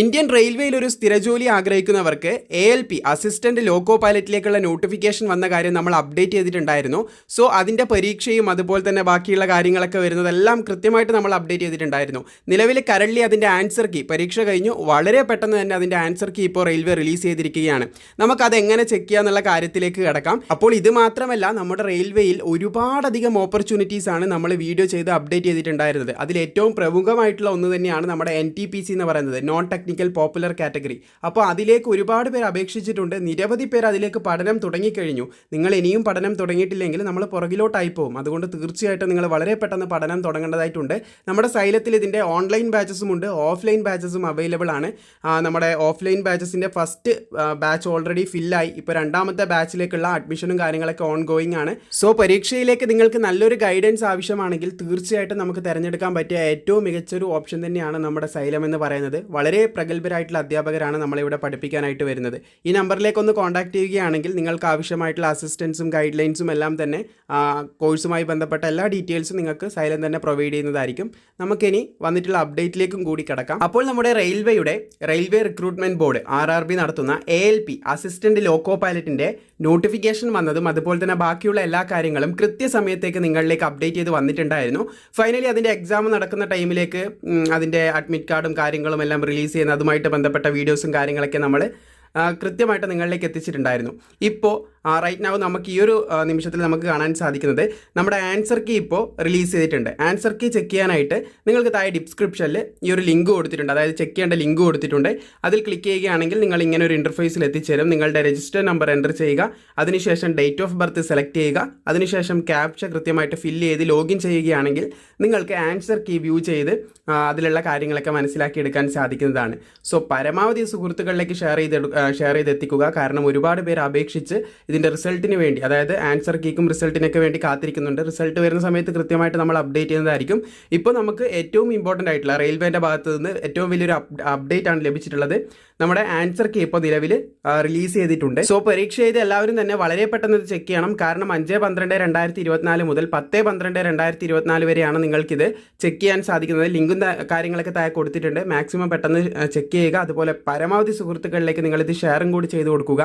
Indian റെയിൽവേയിൽ ഒരു സ്ഥിരജോലി ആഗ്രഹിക്കുന്നവർക്ക് A L P assistant loco പൈലറ്റിലേക്കുള്ള notification വന്ന കാര്യം നമ്മൾ അപ്ഡേറ്റ് ചെയ്തിട്ടുണ്ടായിരുന്നു. സോ അതിന്റെ പരീക്ഷയും അതുപോലെ തന്നെ ബാക്കിയുള്ള കാര്യങ്ങളൊക്കെ വരുന്നതെല്ലാം കൃത്യമായിട്ട് നമ്മൾ അപ്ഡേറ്റ് ചെയ്തിട്ടുണ്ടായിരുന്നു. നിലവിൽ കരളി അതിന്റെ ആൻസർ കീ പരീക്ഷ കഴിഞ്ഞു. വളരെ പെട്ടെന്ന് തന്നെ അതിന്റെ ആൻസർ കീ ഇപ്പോൾ റെയിൽവേ റിലീസ് ചെയ്തിരിക്കുകയാണ്. നമുക്കത് എങ്ങനെ ചെക്ക് ചെയ്യുക എന്നുള്ള കാര്യത്തിലേക്ക് കിടക്കാം. അപ്പോൾ ഇത് മാത്രമല്ല നമ്മുടെ റെയിൽവേയിൽ ഒരുപാടധികം ഓപ്പർച്യൂണിറ്റീസ് ആണ് നമ്മൾ വീഡിയോ ചെയ്ത് അപ്ഡേറ്റ് ചെയ്തിട്ടുണ്ടായിരുന്നത്. അതിൽ ഏറ്റവും പ്രമുഖമായിട്ടുള്ള ഒന്ന് തന്നെയാണ് നമ്മുടെ എൻ ടി പി സി എന്ന് പറയുന്നത് നോൺ ടെക്നിക്കൽ പോപ്പുലർ കാറ്റഗറി അപ്പോൾ അതിലേക്ക് ഒരുപാട് പേർ അപേക്ഷിച്ചിട്ടുണ്ട്. നിരവധി പേർ അതിലേക്ക് പഠനം തുടങ്ങിക്കഴിഞ്ഞു. നിങ്ങൾ ഇനിയും പഠനം തുടങ്ങിയിട്ടില്ലെങ്കിൽ നമ്മൾ പുറകിലോട്ടായി പോകും. അതുകൊണ്ട് തീർച്ചയായിട്ടും നിങ്ങൾ വളരെ പെട്ടെന്ന് പഠനം തുടങ്ങേണ്ടതായിട്ടുണ്ട്. നമ്മുടെ സൈലത്തിൽ ഇതിന്റെ ഓൺലൈൻ ബാച്ചസും ഉണ്ട്. ഓഫ്ലൈൻ ബാച്ചസും അവൈലബിൾ ആണ്. നമ്മുടെ ഓഫ്ലൈൻ ബാച്ചസിന്റെ ഫസ്റ്റ് ബാച്ച് ഓൾറെഡി ഫില്ലായി ഇപ്പോൾ രണ്ടാമത്തെ ബാച്ചിലേക്കുള്ള അഡ്മിഷനും കാര്യങ്ങളൊക്കെ ഓൺ ഗോയിങ് ആണ്. സോ പരീക്ഷയിലേക്ക് നിങ്ങൾക്ക് നല്ലൊരു ഗൈഡൻസ് ആവശ്യമാണെങ്കിൽ തീർച്ചയായിട്ടും നമുക്ക് തിരഞ്ഞെടുക്കാൻ പറ്റിയ ഏറ്റവും മികച്ചൊരു ഓപ്ഷൻ തന്നെയാണ് നമ്മുടെ സൈലം എന്ന് പറയുന്നത്. വളരെ പ്രഗത്ഭരായിട്ടുള്ള അധ്യാപകരാണ് നമ്മളിവിടെ പഠിപ്പിക്കാനായിട്ട് വരുന്നത്. ഈ നമ്പറിലേക്ക് ഒന്ന് കോൺടാക്ട് ചെയ്യുകയാണെങ്കിൽ നിങ്ങൾക്ക് ആവശ്യമായിട്ടുള്ള അസിസ്റ്റൻസും ഗൈഡ് ലൈൻസും എല്ലാം തന്നെ കോഴ്സുമായി ബന്ധപ്പെട്ട എല്ലാ ഡീറ്റെയിൽസും നിങ്ങൾക്ക് സൈലം തന്നെ പ്രൊവൈഡ് ചെയ്യുന്നതായിരിക്കും. നമുക്കിനി വന്നിട്ടുള്ള അപ്ഡേറ്റിലേക്കും കൂടി കിടക്കാം. അപ്പോൾ നമ്മുടെ റെയിൽവേയുടെ railway recruitment board R R B നടത്തുന്ന A L P assistant loco പൈലറ്റിന്റെ notification വന്നതും അതുപോലെ തന്നെ ബാക്കിയുള്ള എല്ലാ കാര്യങ്ങളും കൃത്യസമയത്തേക്ക് നിങ്ങളിലേക്ക് അപ്ഡേറ്റ് ചെയ്ത് വന്നിട്ടുണ്ടായിരുന്നു. ഫൈനലി അതിന്റെ എക്സാം നടക്കുന്ന ടൈമിലേക്ക് അതിന്റെ അഡ്മിറ്റ് കാർഡും കാര്യങ്ങളും എല്ലാം റിലീസ് ചെയ്യുന്ന അതുമായിട്ട് ബന്ധപ്പെട്ട വീഡിയോസും കാര്യങ്ങളൊക്കെ നമ്മൾ കൃത്യമായിട്ട് നിങ്ങളിലേക്ക് എത്തിച്ചിട്ടുണ്ടായിരുന്നു. ഇപ്പോൾ റൈറ്റ് നാവ് നമുക്ക് ഈ ഒരു നിമിഷത്തിൽ നമുക്ക് കാണാൻ സാധിക്കുന്നത് നമ്മുടെ ആൻസർ കീ ഇപ്പോൾ റിലീസ് ചെയ്തിട്ടുണ്ട്. ആൻസർ കീ ചെക്ക് ചെയ്യാനായിട്ട് നിങ്ങൾക്ക് താഴെ ഡിസ്ക്രിപ്ഷനിൽ ഈ ഒരു ലിങ്ക് കൊടുത്തിട്ടുണ്ട്. അതായത് ചെക്ക് ചെയ്യേണ്ട ലിങ്ക് കൊടുത്തിട്ടുണ്ട്. അതിൽ ക്ലിക്ക് ചെയ്യുകയാണെങ്കിൽ നിങ്ങൾ ഇങ്ങനെ ഒരു ഇന്റർഫേസിൽ എത്തിച്ചേരും. നിങ്ങളുടെ രജിസ്റ്റർ നമ്പർ എന്റർ ചെയ്യുക. അതിനുശേഷം ഡേറ്റ് ഓഫ് ബർത്ത് സെലക്ട് ചെയ്യുക. അതിനുശേഷം ക്യാപ്ച കൃത്യമായിട്ട് ഫില്ല് ചെയ്ത് ലോഗിൻ ചെയ്യുകയാണെങ്കിൽ നിങ്ങൾക്ക് ആൻസർ കീ വ്യൂ ചെയ്ത് അതിലുള്ള കാര്യങ്ങളൊക്കെ മനസ്സിലാക്കിയെടുക്കാൻ സാധിക്കുന്നതാണ്. സോ പരമാവധി സുഹൃത്തുക്കളിലേക്ക് ഷെയർ ചെയ്ത് ഷെയർ ചെയ്ത് എത്തിക്കുക കാരണം ഒരുപാട് പേര് അപേക്ഷിച്ച് ഇതിന്റെ റിസൾട്ടിന് വേണ്ടി അതായത് ആൻസർ കീക്കും റിസൾട്ടിനൊക്കെ വേണ്ടി കാത്തിരിക്കുന്നുണ്ട്. റിസൾട്ട് വരുന്ന സമയത്ത് കൃത്യമായിട്ട് നമ്മൾ അപ്ഡേറ്റ് ചെയ്യുന്നതായിരിക്കും. ഇപ്പോൾ നമുക്ക് ഏറ്റവും ഇമ്പോർട്ടന്റ് ആയിട്ടുള്ള റെയിൽവേന്റെ ഭാഗത്ത് നിന്ന് ഏറ്റവും വലിയൊരു അപ്ഡേറ്റ് ആണ് ലഭിച്ചിട്ടുള്ളത്. നമ്മുടെ ആൻസർ കീ ഇപ്പോൾ നിലവിൽ റിലീസ് ചെയ്തിട്ടുണ്ട്. സോ പരീക്ഷ ചെയ്ത് എല്ലാവരും തന്നെ വളരെ പെട്ടെന്ന് ചെക്ക് ചെയ്യണം. കാരണം അഞ്ച് പന്ത്രണ്ട് രണ്ടായിരത്തി ഇരുപത്തിനാല് മുതൽ പത്ത് പന്ത്രണ്ട് രണ്ടായിരത്തി ഇരുപത്തിനാല് വരെയാണ് നിങ്ങൾക്കിത് ചെക്ക് ചെയ്യാൻ സാധിക്കുന്നത്. ലിങ്കും കാര്യങ്ങളൊക്കെ താഴെ കൊടുത്തിട്ടുണ്ട്. മാക്സിമം പെട്ടെന്ന് ചെക്ക് ചെയ്യുക. അതുപോലെ പരമാവധി സുഹൃത്തുക്കളിലേക്ക് നിങ്ങളിത് ഷെയറും കൂടി ചെയ്ത് കൊടുക്കുക.